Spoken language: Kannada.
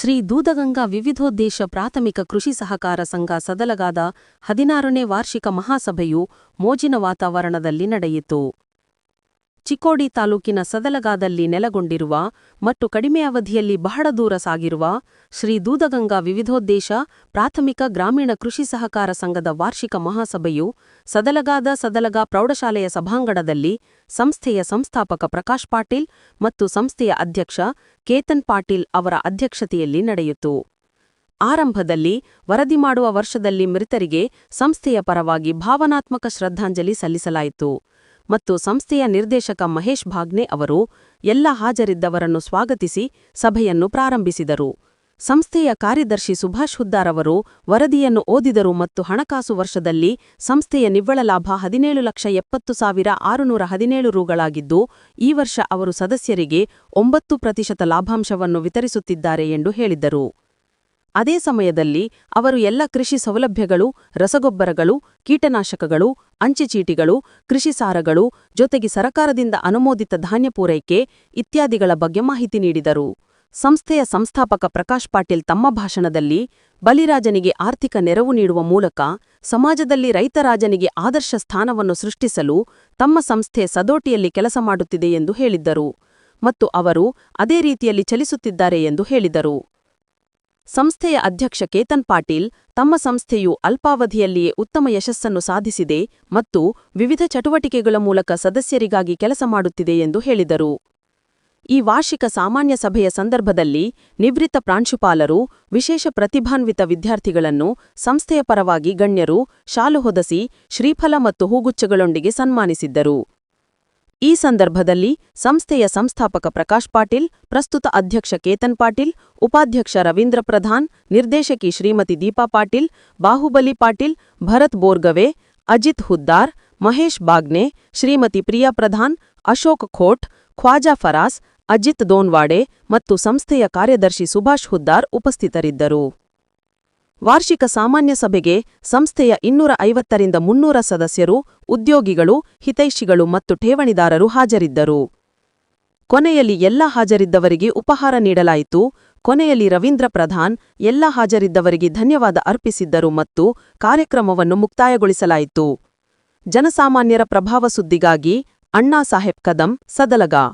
ಶ್ರೀ ದೂದಗಂಗಾ ವಿವಿಧೋದ್ದೇಶ ಪ್ರಾಥಮಿಕ ಕೃಷಿ ಸಹಕಾರ ಸಂಘ ಸದಲಗಾದ ಹದಿನಾರನೇ ವಾರ್ಷಿಕ ಮಹಾಸಭೆಯು ಮೋಜಿನ ವಾತಾವರಣದಲ್ಲಿ ನಡೆಯಿತು. ಚಿಕ್ಕೋಡಿ ತಾಲೂಕಿನ ಸದಲಗಾದಲ್ಲಿ ನೆಲೆಗೊಂಡಿರುವ ಮತ್ತು ಕಡಿಮೆ ಅವಧಿಯಲ್ಲಿ ಬಹಳ ದೂರ ಸಾಗಿರುವ ಶ್ರೀ ದೂದಗಂಗಾ ವಿವಿಧೋದ್ದೇಶ ಪ್ರಾಥಮಿಕ ಗ್ರಾಮೀಣ ಕೃಷಿ ಸಹಕಾರ ಸಂಘದ ವಾರ್ಷಿಕ ಮಹಾಸಭೆಯು ಸದಲಗಾದ ಸದಲಗಾ ಪ್ರೌಢಶಾಲೆಯ ಸಭಾಂಗಣದಲ್ಲಿ ಸಂಸ್ಥೆಯ ಸಂಸ್ಥಾಪಕ ಪ್ರಕಾಶ್ ಪಾಟೀಲ್ ಮತ್ತು ಸಂಸ್ಥೆಯ ಅಧ್ಯಕ್ಷ ಕೇತನ್ ಪಾಟೀಲ್ ಅವರ ಅಧ್ಯಕ್ಷತೆಯಲ್ಲಿ ನಡೆಯಿತು. ಆರಂಭದಲ್ಲಿ ವರದಿ ಮಾಡುವ ವರ್ಷದಲ್ಲಿ ಮೃತರಿಗೆ ಸಂಸ್ಥೆಯ ಪರವಾಗಿ ಭಾವನಾತ್ಮಕ ಶ್ರದ್ಧಾಂಜಲಿ ಸಲ್ಲಿಸಲಾಯಿತು. ಮತ್ತು ಸಂಸ್ಥೆಯ ನಿರ್ದೇಶಕ ಮಹೇಶ್ ಭಾಗ್ನೆ ಅವರು ಎಲ್ಲ ಹಾಜರಿದ್ದವರನ್ನು ಸ್ವಾಗತಿಸಿ ಸಭೆಯನ್ನು ಪ್ರಾರಂಭಿಸಿದರು. ಸಂಸ್ಥೆಯ ಕಾರ್ಯದರ್ಶಿ ಸುಭಾಷ್ ಹುದ್ದಾರ್ ಅವರು ವರದಿಯನ್ನು ಓದಿದರು ಮತ್ತು ಹಣಕಾಸು ವರ್ಷದಲ್ಲಿ ಸಂಸ್ಥೆಯ ನಿವ್ವಳ ಲಾಭ ಹದಿನೇಳು ಲಕ್ಷ ಎಪ್ಪತ್ತು ಸಾವಿರ ಆರುನೂರ ಹದಿನೇಳು ರೂಗಳಾಗಿದ್ದು, ಈ ವರ್ಷ ಅವರು ಸದಸ್ಯರಿಗೆ ಒಂಬತ್ತು ಪ್ರತಿಶತ ಲಾಭಾಂಶವನ್ನು ವಿತರಿಸುತ್ತಿದ್ದಾರೆ ಎಂದು ಹೇಳಿದ್ದರು ಅದೇ ಸಮಯದಲ್ಲಿ ಅವರು ಎಲ್ಲ ಕೃಷಿ ಸೌಲಭ್ಯಗಳು, ರಸಗೊಬ್ಬರಗಳು, ಕೀಟನಾಶಕಗಳು, ಅಂಚೆಚೀಟಿಗಳು, ಕೃಷಿ ಸಾರಗಳು, ಜೊತೆಗೆ ಸರಕಾರದಿಂದ ಅನುಮೋದಿತ ಧಾನ್ಯ ಪೂರೈಕೆ ಇತ್ಯಾದಿಗಳ ಬಗ್ಗೆ ಮಾಹಿತಿ ನೀಡಿದರು. ಸಂಸ್ಥೆಯ ಸಂಸ್ಥಾಪಕ ಪ್ರಕಾಶ್ ಪಾಟೀಲ್ ತಮ್ಮ ಭಾಷಣದಲ್ಲಿ, ಬಲಿರಾಜನಿಗೆ ಆರ್ಥಿಕ ನೆರವು ನೀಡುವ ಮೂಲಕ ಸಮಾಜದಲ್ಲಿ ರೈತರಾಜನಿಗೆ ಆದರ್ಶ ಸ್ಥಾನವನ್ನು ಸೃಷ್ಟಿಸಲು ತಮ್ಮ ಸಂಸ್ಥೆ ಸದೋಟಿಯಲ್ಲಿ ಕೆಲಸ ಮಾಡುತ್ತಿದೆ ಎಂದು ಹೇಳಿದ್ದರು ಮತ್ತು ಅವರು ಅದೇ ರೀತಿಯಲ್ಲಿ ಚಲಿಸುತ್ತಿದ್ದಾರೆ ಎಂದು ಹೇಳಿದರು. ಸಂಸ್ಥೆಯ ಅಧ್ಯಕ್ಷ ಕೇತನ್ ಪಾಟೀಲ್ ತಮ್ಮ ಸಂಸ್ಥೆಯು ಅಲ್ಪಾವಧಿಯಲ್ಲಿಯೇ ಉತ್ತಮ ಯಶಸ್ಸನ್ನು ಸಾಧಿಸಿದೆ ಮತ್ತು ವಿವಿಧ ಚಟುವಟಿಕೆಗಳ ಮೂಲಕ ಸದಸ್ಯರಿಗಾಗಿ ಕೆಲಸ ಮಾಡುತ್ತಿದೆ ಎಂದು ಹೇಳಿದರು. ಈ ವಾರ್ಷಿಕ ಸಾಮಾನ್ಯ ಸಭೆಯ ಸಂದರ್ಭದಲ್ಲಿ ನಿವೃತ್ತ ಪ್ರಾಂಶುಪಾಲರು, ವಿಶೇಷ ಪ್ರತಿಭಾನ್ವಿತ ವಿದ್ಯಾರ್ಥಿಗಳನ್ನು, ಸಂಸ್ಥೆಯ ಪರವಾಗಿ ಗಣ್ಯರು, ಶಾಲು ಹೊದಸಿ, ಶ್ರೀಫಲ ಮತ್ತು ಹೂಗುಚ್ಛಗಳೊಂದಿಗೆ ಸನ್ಮಾನಿಸಿದ್ದರು. ಈ ಸಂದರ್ಭದಲ್ಲಿ ಸಂಸ್ಥೆಯ ಸಂಸ್ಥಾಪಕ ಪ್ರಕಾಶ್ ಪಾಟೀಲ್, ಪ್ರಸ್ತುತ ಅಧ್ಯಕ್ಷ ಕೇತನ್ ಪಾಟೀಲ್, ಉಪಾಧ್ಯಕ್ಷ ರವೀಂದ್ರ ಪ್ರಧಾನ್, ನಿರ್ದೇಶಕಿ ಶ್ರೀಮತಿ ದೀಪಾ ಪಾಟೀಲ್, ಬಾಹುಬಲಿ ಪಾಟೀಲ್, ಭರತ್ ಬೋರ್ಗವೆ, ಅಜಿತ್ ಹುದ್ದಾರ್, ಮಹೇಶ್ ಬಾಗ್ನೆ, ಶ್ರೀಮತಿ ಪ್ರಿಯಾ ಪ್ರಧಾನ್, ಅಶೋಕ್ ಖೋಟ್, ಖ್ವಾಜಾ ಫರಾಸ್, ಅಜಿತ್ ದೋನ್ವಾಡೆ ಮತ್ತು ಸಂಸ್ಥೆಯ ಕಾರ್ಯದರ್ಶಿ ಸುಭಾಷ್ ಹುದ್ದಾರ್ ಉಪಸ್ಥಿತರಿದ್ದರು. ವಾರ್ಷಿಕ ಸಾಮಾನ್ಯ ಸಭೆಗೆ ಸಂಸ್ಥೆಯ ಇನ್ನೂರ ಐವತ್ತರಿಂದ ಮುನ್ನೂರ ಸದಸ್ಯರು, ಉದ್ಯೋಗಿಗಳು, ಹಿತೈಷಿಗಳು ಮತ್ತು ಠೇವಣಿದಾರರು ಹಾಜರಿದ್ದರು. ಕೊನೆಯಲ್ಲಿ ಎಲ್ಲ ಹಾಜರಿದ್ದವರಿಗೆ ಉಪಹಾರ ನೀಡಲಾಯಿತು. ಕೊನೆಯಲ್ಲಿ ರವೀಂದ್ರ ಪ್ರಧಾನ್ ಎಲ್ಲ ಹಾಜರಿದ್ದವರಿಗೆ ಧನ್ಯವಾದ ಅರ್ಪಿಸಿದ್ದರು ಮತ್ತು ಕಾರ್ಯಕ್ರಮವನ್ನು ಮುಕ್ತಾಯಗೊಳಿಸಲಾಯಿತು. ಜನಸಾಮಾನ್ಯರ ಪ್ರಭಾವ ಸುದ್ದಿಗಾಗಿ ಅಣ್ಣಾ ಸಾಹೇಬ್ ಕದಂ, ಸದಲಗಾ.